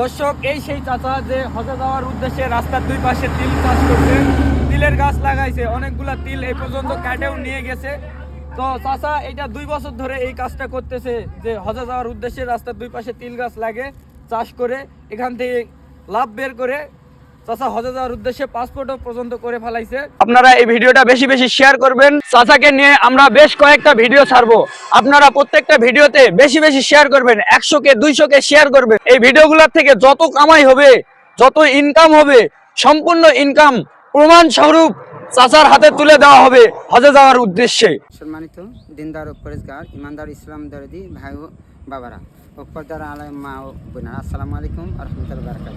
দর্শক, এই সেই চাচা যে হজে যাওয়ার উদ্দেশ্যে রাস্তার দুই পাশে তিল চাষ করছে, তিলের গাছ লাগাইছে, অনেকগুলা তিল এই পর্যন্ত কাটেও নিয়ে গেছে। তো চাচা, এটা দুই বছর ধরে এই কাজটা করতেছে যে হজে যাওয়ার উদ্দেশ্যে রাস্তার দুই পাশে তিল গাছ লাগে, চাষ করে, এখান থেকে লাভ বের করে চাচা হজে যাওয়ার উদ্দেশ্যে পাসপোর্টও পর্যন্ত করে ফেলাইছে। আপনারা এই ভিডিওটা বেশি বেশি শেয়ার করবেন। চাচাকে নিয়ে আমরা বেশ কয়েকটা ভিডিও ছাড়বো। আপনারা প্রত্যেকটা ভিডিওতে বেশি বেশি শেয়ার করবেন একশো কে দুইশো কে শেয়ার করবেন। এই ভিডিওগুলোর থেকে যত কামাই হবে যত ইনকাম হবে সম্পূর্ণ ইনকাম প্রমাণ স্বরূপ চাচার হাতে তুলে দেওয়া হবে হজে যাওয়ার উদ্দেশ্যে। সম্মানিত দিনদার ও পরেজগার ইমানদার ইসলাম দরদি ভাই বাবারা ও পর্দার আলাই মা ও বোনেরা আসসালামু আলাইকুম রহমতুল্লাহ বারকাত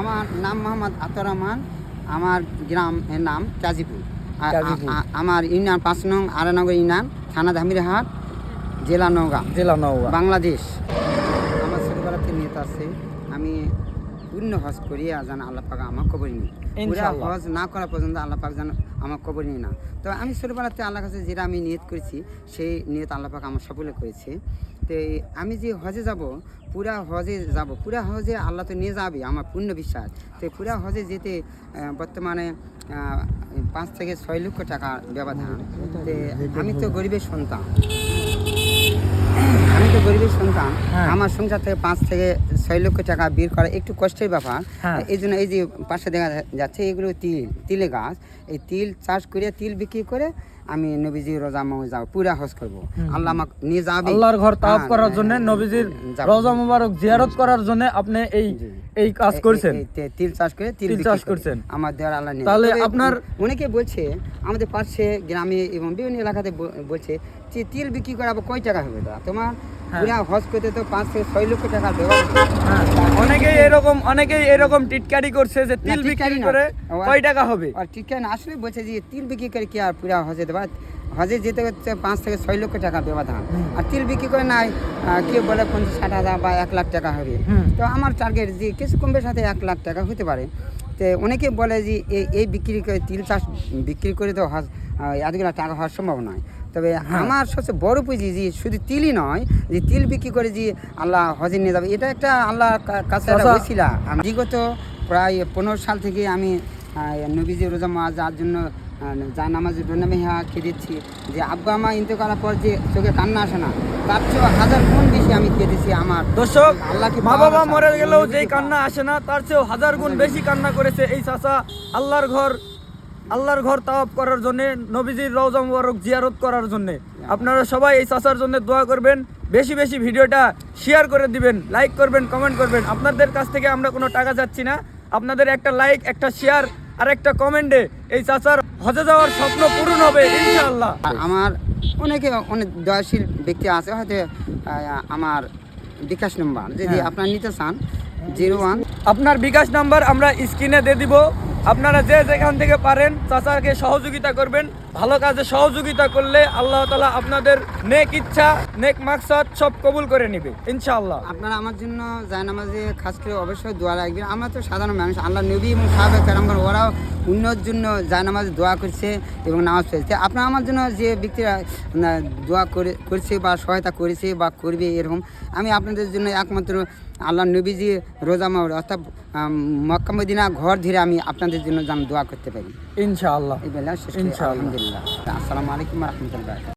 আমার নাম মোহাম্মদ আতর রহমান। আমার গ্রাম এর নাম কাজীপুর আমার ইউনিয়ন পাঁচ নং আরানগর ইউনিয়ন থানা ধামিরহাট জেলা নওগাঁ। জেলা নওগাঁ। বাংলাদেশ। আমার ছোটবেলাতে নেতা আছে। আমি পূর্ণ হজ করিয়ে যেন আল্লাহ পাক আমার কবর নিই পুরা হজ না করা পর্যন্ত আল্লাহ পাক যেন আমার কবর নিই না। তো আমি ছোটবেলাতে আল্লাহ কাছে যেটা আমি নিয়ত করেছি সেই নিয়ত আল্লাহ পাক আমার সফলে করেছে। তো আমি যে হজে যাব পুরা হজে যাব পুরা হজে আল্লাহ তো নিয়ে যাবে আমার পূর্ণ বিশ্বাস। তো পুরা হজে যেতে বর্তমানে পাঁচ থেকে ছয় লক্ষ টাকা ব্যবধান। তো আমি তো গরিবের সন্তান। আমি তো গরিবের সন্তান হ্যাঁ। আমার সংসার থেকে পাঁচ থেকে ছয় লক্ষ টাকা বের করা একটু কষ্টের ব্যাপার হ্যাঁ। এই জন্য এই যে পাশে দেখা যাচ্ছে এগুলো তিল তিলে গাছ এই তিল চাষ করে তিল বিক্রি করে আমি নবীজি রোজা মে যাব পুরা হজ করব। আল্লাহ আমাকে নিয়ে যাবে আল্লাহর ঘর তাওয়াফ হ্যাঁ, করার জন্য নবীজির যাব। রওজা মুবারক জিয়ারত করার জন্য আপনি এই এই কাজ করছেন। তিল চাষ করে তিল চাষ করছেন। আমার দেওয়ার আল্লাহ তাহলে আপনার- অনেকে বলছে আমাদের পাশে গ্রামে এবং বিভিন্ন এলাকাতে বলছে যে তিল বিক্রি করে কয় টাকা হবে তোমার হ্যাঁ। পুরা হজ করতে তো পাঁচ থেকে ছয় লক্ষ টাকা ব্যবস্থা। হ্যাঁ, অনেকেই এরকম অনেকেই এরকম টিটকারি করছে যে তিল বিক্রি করে কয় টাকা হবে? আর টিটকারি না আসলে বলছে যে তিল বিক্রি করে কি আর পুরা হজে দেবা? হজে যেতে হচ্ছে পাঁচ থেকে ছয় লক্ষ টাকা ব্যবধান। আর তিল বিক্রি করে নাই কেউ বলে পঞ্চাশ ষাট হাজার বা এক লাখ টাকা হবে। তো আমার টার্গেট যে কিছু কম্বের সাথে এক লাখ টাকা হতে পারে। তো অনেকে বলে যে এই এই বিক্রি করে তিল চাষ বিক্রি করে তো এতগুলো টাকা হওয়ার সম্ভব নয় তবে হ্যাঁ। আমার সবচেয়ে বড় পুঁজি যে শুধু তিলই নয় যে তিল বিক্রি করে যে আল্লাহ হজে নিয়ে যাবে এটা একটা আল্লাহ কাছে আচ্ছা। আমি বিগত প্রায় পনেরো সাল থেকে আমি নবীজি রোজা মা যার জন্য যা নামাজের প্রণামে হাঁকে দিচ্ছি যে আব্বা আমা ইন্তে করার পর যে চোখে কান্না আসে না তার চেয়েও হাজার গুণ বেশি আমি কেঁদেছি আমার দর্শক আল্লাহকে মা বাবা মরে গেলেও যেই কান্না আসে না তার চেয়েও হাজার গুণ বেশি কান্না করেছে এই চাচা আল্লাহর ঘর আল্লাহর ঘর তাওয়াফ করার জন্য নবীজির রওজা মুবারক জিয়ারত করার জন্য। আপনারা সবাই এই চাচার জন্য দোয়া করবেন বেশি বেশি ভিডিওটা শেয়ার করে দিবেন লাইক করবেন কমেন্ট করবেন। আপনাদের কাছ থেকে আমরা কোনো টাকা যাচ্ছি না আপনাদের একটা লাইক একটা শেয়ার আর একটা কমেন্টে এই চাচার হজে যাওয়ার স্বপ্ন পূরণ হবে ইনশাআল্লাহ। আমার অনেকে অনেক দয়াশীল ব্যক্তি আছে হয়তো আমার বিকাশ নাম্বার যদি আপনার নিতে চান জিরো ওয়ান আপনার বিকাশ নাম্বার আমরা স্ক্রিনে দিয়ে দিব। আপনারা যে যেখান থেকে পারেন চাচাকে সহযোগিতা করবেন, ভালো কাজে সহযোগিতা করলে আল্লাহ তালা আপনাদের নেক ইচ্ছা, নেক মাকসাদ সব কবুল করে নিবে, ইনশাআল্লাহ। আপনারা আমার জন্য জায়নামাজে খাস করে অবশ্যই দোয়া রাখবেন। আমরা তো সাধারণ মানুষ, আল্লাহ নবী এবং সাহাবে কারামগর ওরাও উন্নত জন্য জায়নামাজ দোয়া করছে এবং নামাজ পড়ছে। আপনারা আমার জন্য যে ব্যক্তিরা দোয়া করে, করছে বা সহায়তা করেছে বা করবে এরকম, আমি আপনাদের জন্য একমাত্র আল্লাহ নবীজি রোজামাউর অর্থাৎ মক্কামদিনা মক্কা মদিনা ঘর ধীরে আমি আপনাদের জন্য যেন দোয়া করতে পারি ইনশাআল্লাহ এই বেলা শেষ করি। ইনশাআল্লাহ। আলহামদুলিল্লাহ আসসালামু আলাইকুম রহমতুল্লাহ